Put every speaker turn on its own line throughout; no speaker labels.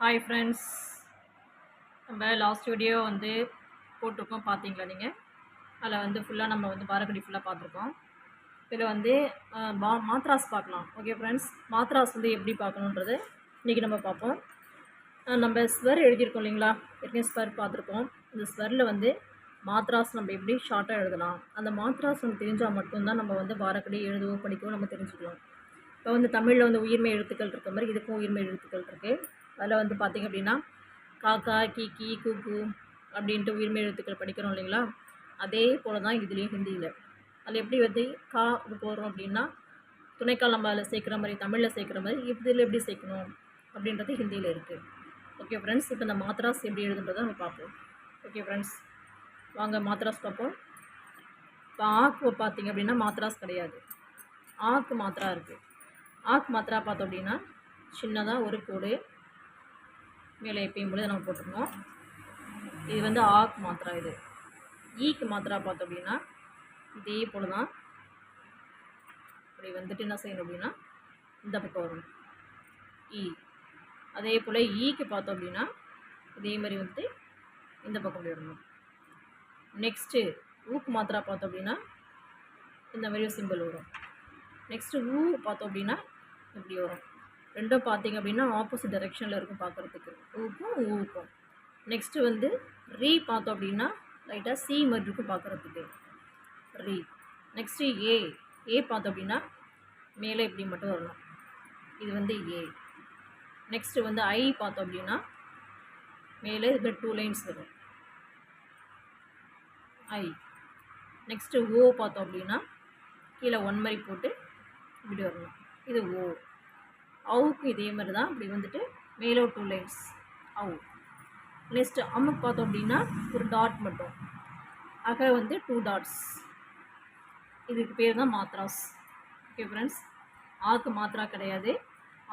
Hi friends நம்ம last video வந்து போட்டிருக்கோம். பார்த்தீங்களா நீங்கள் அதில் வந்து ஃபுல்லாக நம்ம வந்து பாரக்கடி ஃபுல்லாக பார்த்துருக்கோம். இதில் வந்து மா மாத்ராஸ் பார்க்கலாம். ஓகே ஃப்ரெண்ட்ஸ் மாத்ராஸ் வந்து எப்படி பார்க்கணுன்றது இன்றைக்கி நம்ம பார்ப்போம். நம்ம ஸ்வர் எழுதியிருக்கோம் இல்லைங்களா? ஏற்கனவே ஸ்வர் பார்த்துருக்கோம் இந்த ஸ்வரில் வந்து மாத்ராஸ் நம்ம எப்படி ஷார்ட்டாக எழுதலாம்? அந்த மாத்ராஸ் நம்ம தெரிஞ்சால் மட்டும்தான் நம்ம வந்து பாரக்கடி எழுதவும் படிக்கவும் நம்ம தெரிஞ்சுக்கலாம். இப்போ வந்து தமிழில் வந்து உயிர்மை எழுத்துக்கள் இருக்க மாதிரி இதுக்கும் உயிர்மை எழுத்துக்கள் இருக்குது அதில் வந்து பார்த்திங்க அப்படின்னா காக்கா கீ கீ அப்படின்ட்டு உயிர்மை எழுத்துக்கள் படிக்கிறோம் இல்லைங்களா? அதே போல் தான் இதுலேயும் ஹிந்தியில். அதில் எப்படி வந்து கா போடுறோம் அப்படின்னா துணைக்கால் நம்ம அதில் சேர்க்குற மாதிரி தமிழில் சேர்க்குற மாதிரி இதில் எப்படி சேர்க்கணும் அப்படின்றது ஹிந்தியில் இருக்குது ஓகே ஃப்ரெண்ட்ஸ் இப்போ இந்த மாத்ராஸ் எப்படி எழுதுன்றதை நம்ம பார்ப்போம். ஓகே ஃப்ரெண்ட்ஸ் வாங்க மாத்ராஸ் பார்ப்போம். இப்போ ஆக்கு பார்த்திங்க அப்படின்னா மாத்ராஸ் கிடையாது. ஆக்கு மாத்திரா இருக்குது ஆக்கு மாத்திரா பார்த்தோம் அப்படின்னா சின்னதாக ஒரு கோடு மேலே எப்பயும் பொழுது நம்ம போட்டுருந்தோம் இது வந்து ஆக்கு மாத்திரா இது. E ஈக்கு மாத்திரா பார்த்தோம் அப்படின்னா இதே போல் தான் இப்படி வந்துட்டு என்ன செய்யணும் அப்படின்னா இந்த பக்கம் வரும். ஈ அதே போல் ஈக்கு e பார்த்தோம் அப்படின்னா இதே மாதிரி வந்துட்டு இந்த பக்கம் இப்படி வரணும். நெக்ஸ்ட்டு ஊக்கு மாத்திரா பார்த்தோம் அப்படின்னா இந்த மாதிரி ஒரு சிம்பிள் வரும். நெக்ஸ்ட்டு ஊ பார்த்தோம் அப்படின்னா இப்படி வரும். ரெண்டும் பார்த்தீங்க அப்படின்னா ஆப்போசிட் டைரெக்ஷனில் இருக்கும் பார்க்குறதுக்கு. ஊக்கும் ஊக்கும் நெக்ஸ்ட்டு வந்து ரீ பார்த்தோம் அப்படின்னா லைட்டாக சி மாதிரி இருக்கும் பார்க்குறதுக்கு. ரீ நெக்ஸ்ட்டு ஏ ஏ பார்த்தோம் அப்படின்னா மேலே இப்படி மட்டும் வரணும். இது வந்து ஏ நெக்ஸ்ட்டு வந்து ஐ பார்த்தோம் அப்படின்னா மேலே இது டூ லைன்ஸ் வரும். ஐ நெக்ஸ்ட்டு ஓ பார்த்தோம் அப்படின்னா கீழே ஒன் மாதிரி போட்டு இப்படி வரணும். இது ஓ அவுக்கு இதே மாதிரி தான் இப்படி வந்துட்டு மேலோ டூ லைன்ஸ் அவு. நெக்ஸ்ட்டு அம்முக்கு பார்த்தோம் அப்படின்னா ஒரு டாட் மட்டும். அக வந்து டூ டாட்ஸ் இதுக்கு பேர் தான் மாத்ராஸ். ஓகே ஃப்ரெண்ட்ஸ் ஆக்கு மாத்ரா கிடையாது.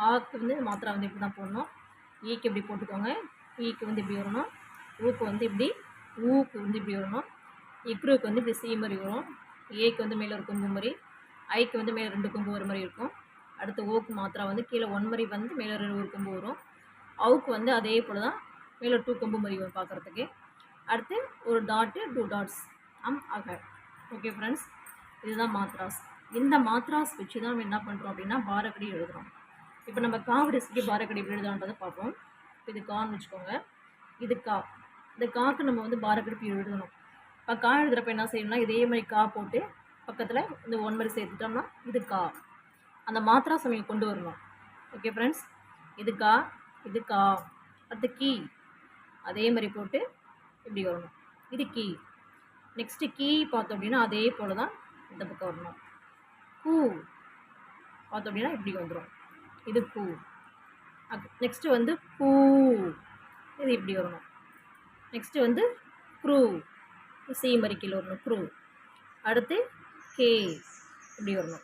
ஆக்கு வந்து மாத்ரா வந்து இப்படி தான் போடணும். ஈக்கு இப்படி போட்டுக்கோங்க. ஈக்கு வந்து இப்படி வரணும். ஊக்கு வந்து இப்படி ஊக்கு வந்து இப்படி வரணும். இக்ருக்கு வந்து இப்படி சி மாதிரி வரும். ஏக்கு வந்து மேலே ஒரு கொம்பு மாதிரி ஐக்கு வந்து மேலே ரெண்டு கொம்பு ஒரு மாதிரி இருக்கும். அடுத்து ஓக்கு மாத்திரா வந்து கீழே ஒன் மாதிரி வந்து மேலே ரெண்டு ஒரு கொம்பு வரும். அவுக்கு வந்து அதே போல் தான் மேலே டூ கொம்பு மாதிரி வரும் பார்க்குறதுக்கு. அடுத்து ஒரு டாட்டு டூ டாட்ஸ் அம் அக ஓகே ஃப்ரெண்ட்ஸ் இதுதான் மாத்ராஸ் இந்த மாத்ராஸ் வச்சு தான் நம்ம என்ன பண்ணுறோம் அப்படின்னா பாரக்கடி எழுதுகிறோம் இப்போ நம்ம காவடிசிக்கு பாரக்கடி எப்படி எழுதுறோன்றதை பார்ப்போம். இது கான்னு வச்சுக்கோங்க. இது கா. இந்த காக்கு நம்ம வந்து பாரக்கடிப்பு எழுதணும். இப்போ கா எழுதுகிறப்ப என்ன செய்யணும்னா இதே மாதிரி கா போட்டு பக்கத்தில் இந்த ஒன் மாதிரி சேர்த்துட்டோம்னா இது கா. அந்த மாத்திரா சமயம் கொண்டு வரணும். ஓகே ஃப்ரெண்ட்ஸ் இதுக்கா? இதுக்கா? அடுத்து கீ. அதே மாதிரி போட்டு இப்படி வரணும். இது கீ. நெக்ஸ்ட்டு கீ பார்த்தோம் அப்படின்னா அதே போல் தான் இந்த பக்கம் வரணும். கூ. பார்த்தோம் அப்படின்னா இப்படி வந்துடும் இது கூ. நெக்ஸ்ட்டு வந்து கூ இது இப்படி வரணும். நெக்ஸ்ட்டு வந்து க்ரூ. சி மறிக்கையில் கீழே வரணும். க்ரூ. அடுத்து கே. இப்படி வரணும்.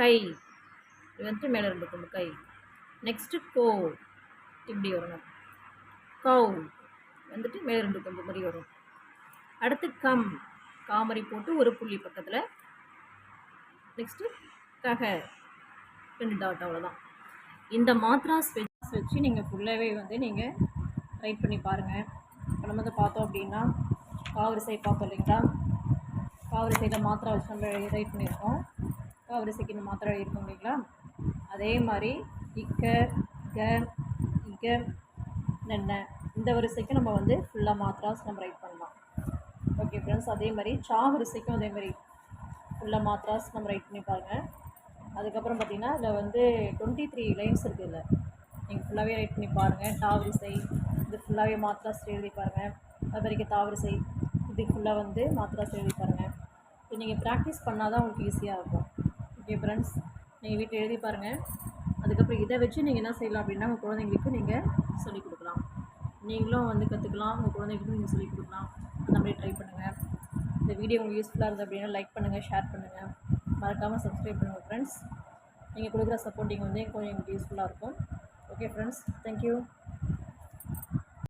கை. இது வந்துட்டு மேலே ரெண்டு கொண்டு கை. நெக்ஸ்ட்டு கோ. இப்படி வரணும். கவ் வந்துட்டு மேலே ரெண்டு கொம்பு மாதிரி வரும். அடுத்து கம். காமரி போட்டு ஒரு புள்ளி பக்கத்தில். நெக்ஸ்ட்டு கக ரெண்டு டாட் அவ்வளோதான் இந்த மாத்ராஸ் வச்சு வச்சு நீங்கள் ஃபுல்லாகவே வந்து நீங்கள் ரைட் பண்ணி பாருங்கள் இப்போ நம்ம வந்து பார்த்தோம் அப்படின்னா காவரிசை பார்த்தோம் இல்லைங்களா? காவரிசையில் மாத்திரா வச்சு நம்ம ரைட் பண்ணியிருக்கோம். காவரிசைக்கு இந்த மாத்திரை எழுதியிருக்கோம் இல்லைங்களா? அதே மாதிரி இக்க க இக நென்ன இந்த வரிசைக்கும் நம்ம வந்து ஃபுல்லாக மாத்ராஸ் நம்ம ரைட் பண்ணலாம். ஓகே ஃப்ரெண்ட்ஸ் அதே மாதிரி சா வரிசைக்கும் அதே மாதிரி ஃபுல்லாக மாத்ராஸ் நம்ம ரைட் பண்ணி பாருங்கள் அதுக்கப்புறம் பார்த்தீங்கன்னா இதில் வந்து டுவெண்ட்டி த்ரீ லைன்ஸ் இருக்குது இல்லை நீங்கள் ஃபுல்லாகவே ரைட் பண்ணி பாருங்கள் டா வரிசை இது ஃபுல்லாகவே மாத்திராஸ் எழுதி பாருங்கள் அது வரைக்கும் தா வரிசை இது ஃபுல்லாக வந்து மாத்ராஸ் எழுதி பாருங்கள் இது நீங்கள் ப்ராக்டிஸ் பண்ணால் தான் உங்களுக்கு ஈஸியாக இருக்கும். ஓகே ஃப்ரெண்ட்ஸ் நீங்கள் வீட்டில் எழுதி பாருங்கள் அதுக்கப்புறம் இதை வச்சு நீங்கள் என்ன செய்யலாம் அப்படின்னா உங்கள் குழந்தைங்களுக்கு நீங்கள் சொல்லிக் கொடுக்கலாம். நீங்களும் வந்து கற்றுக்கலாம் உங்கள் குழந்தைங்களுக்கும் நீங்கள் சொல்லிக் கொடுக்கலாம். அந்த மாதிரி ட்ரை பண்ணுங்கள் இந்த வீடியோ உங்களுக்கு யூஸ்ஃபுல்லாக இருந்தது அப்படின்னா லைக் பண்ணுங்கள் ஷேர் பண்ணுங்கள் மறக்காமல் சப்ஸ்கிரைப் பண்ணுங்கள் ஃப்ரெண்ட்ஸ் நீங்கள் கொடுக்குற சப்போர்ட்டிங் வந்து கொஞ்சம் எங்களுக்கு யூஸ்ஃபுல்லாக இருக்கும். Okay friends thank you